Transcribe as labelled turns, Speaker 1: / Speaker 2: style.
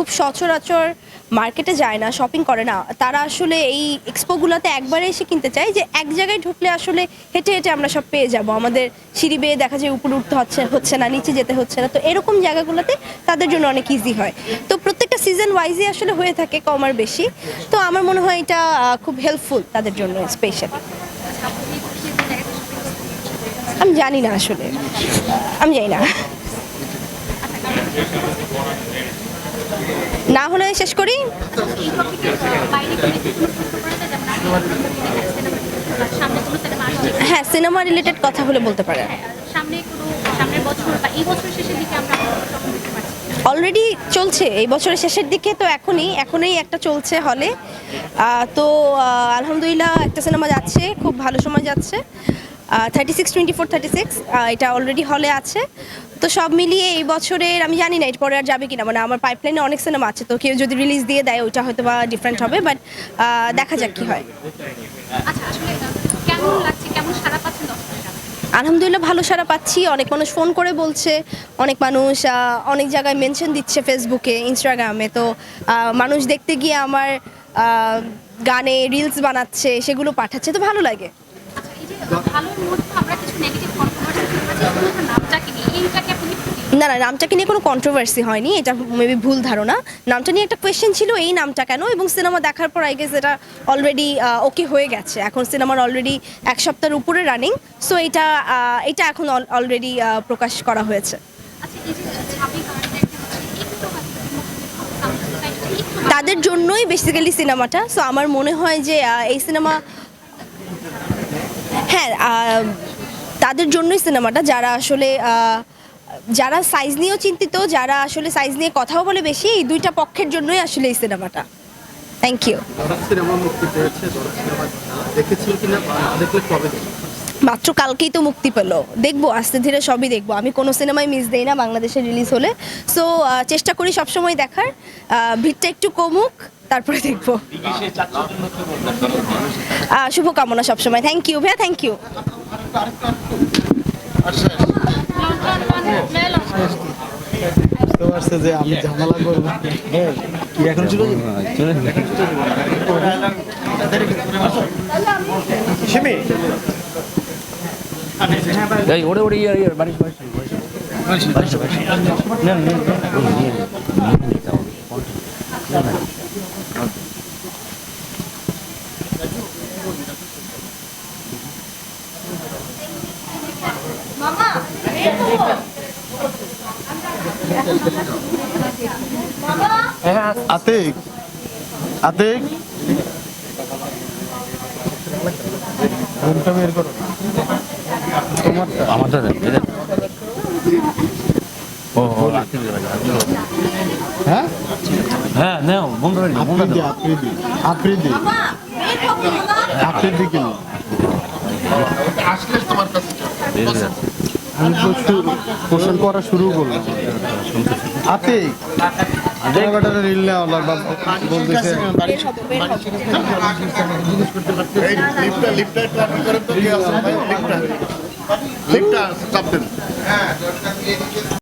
Speaker 1: খুব সচরাচর মার্কেটে যায় না শপিং করে না। তারা আসলে এই এক্সপোগুলোতে একবারে এসে কিনতে চায় যে এক জায়গায় ঢুকলে আসলে হেঁটে হেঁটে আমরা সব পেয়ে যাব। আমাদের সিঁড়ি বেয়ে দেখা যায় উপরে উঠতে হচ্ছে হচ্ছে না, নিচে যেতে হচ্ছে না। তো এরকম জায়গাগুলোতে তাদের জন্য অনেক ইজি হয়। তো প্রত্যেকটা সিজন ওয়াইজই আসলে হয়ে থাকে কম আর বেশি। তো আমার মনে হয় এটা খুব হেল্পফুল তাদের জন্য স্পেশাল আমি জানি না আসলে। আমি জানি না। না হলে শেষ করি। হ্যাঁ সিনেমা রিলেটেড কথা হলে বলতে
Speaker 2: পাচ্ছি
Speaker 1: অলরেডি চলছে, এই বছরের শেষের দিকে তো এখনই এখনই একটা চলছে হলে তো আলহামদুলিল্লাহ একটা সিনেমা যাচ্ছে, খুব ভালো সময় যাচ্ছে। Thirty six twenty four thirty six এটা অলরেডি হলে আছে। তো সব মিলিয়ে এই বছরের আমি জানি না এরপরে আর যাবে কিনা মানে আমার পাইপলাইনে অনেক সিনেমা আছে তো কেউ যদি রিলিজ দিয়ে দেয় ওইটা হয়তো বা ডিফারেন্ট হবে বাট দেখা যাক কি হয়।
Speaker 2: আচ্ছা
Speaker 1: আলহামদুলিল্লাহ ভালো সারা পাচ্ছি। অনেক মানুষ ফোন করে বলছে অনেক মানুষ অনেক জায়গায় মেনশন দিচ্ছে ফেসবুকে ইনস্টাগ্রামে তো মানুষ দেখতে গিয়ে আমার গানে রিলস বানাচ্ছে সেগুলো পাঠাচ্ছে তো ভালো লাগে। না না নামটাকে নিয়ে কোনো কন্ট্রোভার্সি হয়নি এটা মেবি ভুল ধারণা। নামটা নিয়ে একটা কোয়েশ্চেন ছিল এই নামটা কেন? এবং সিনেমা দেখার পর আই গেস এটা অলরেডি ওকে হয়ে গেছে। এখন সিনেমার অলরেডি এক সপ্তাহের উপরে রানিং সো এটা এটা এখন অলরেডি প্রকাশ করা হয়েছে।
Speaker 2: আচ্ছা
Speaker 1: তাদের জন্যই বেসিক্যালি সিনেমাটা সো আমার মনে হয় যে এই সিনেমা তাদের জন্যই সিনেমাটা যারা আসলে যারা সাইজ নিয়েও চিন্তিত যারা আসলে সাইজ নিয়ে কথাও বলে বেশি এই দুইটা পক্ষের জন্যই আসলে এই সিনেমাটা। Thank you? মাত্র কালকেই তো মুক্তি পেল। দেখব আস্তে ধীরে সবই দেখব। আমি কোনো সিনেমায় মিস দেই না বাংলাদেশে রিলিজ হলে। সো চেষ্টা করি সবসময় দেখার। ভিড়টা একটু কমুক। তারপরে দেখব শুভকামনা সবসময় থ্যাংক ইউ ভাইয়া থ্যাংক ইউ
Speaker 3: বুঝতে পারছে যে আমি ঝামেলা করব কি এখন ছিল
Speaker 4: ওরে ওরে ইয়ার ইয়ার বাড়ি বাড়ি বাড়ি বাড়ি না না নিয়ে নিতে হবে
Speaker 3: আতিক। আতিক। রুমটা বের করো। তোমারটা
Speaker 4: আমারটা দেন ও।
Speaker 3: হ্যাঁ?
Speaker 4: হ্যাঁ নাও বন্ধ দিও বন্ধ
Speaker 3: আফ্রিদি আফ্রিদি আফ্রিদি। আফ্রিদি কিনো? আমি তো কোশ্চেন করা শুরু করলাম। আতিক জায়গাটা রিল নেওয়া লাগবে বলতেছে
Speaker 5: একটু করে তো কে আছে ভাই? লিফটটা। লিফটটা চাপ দেন।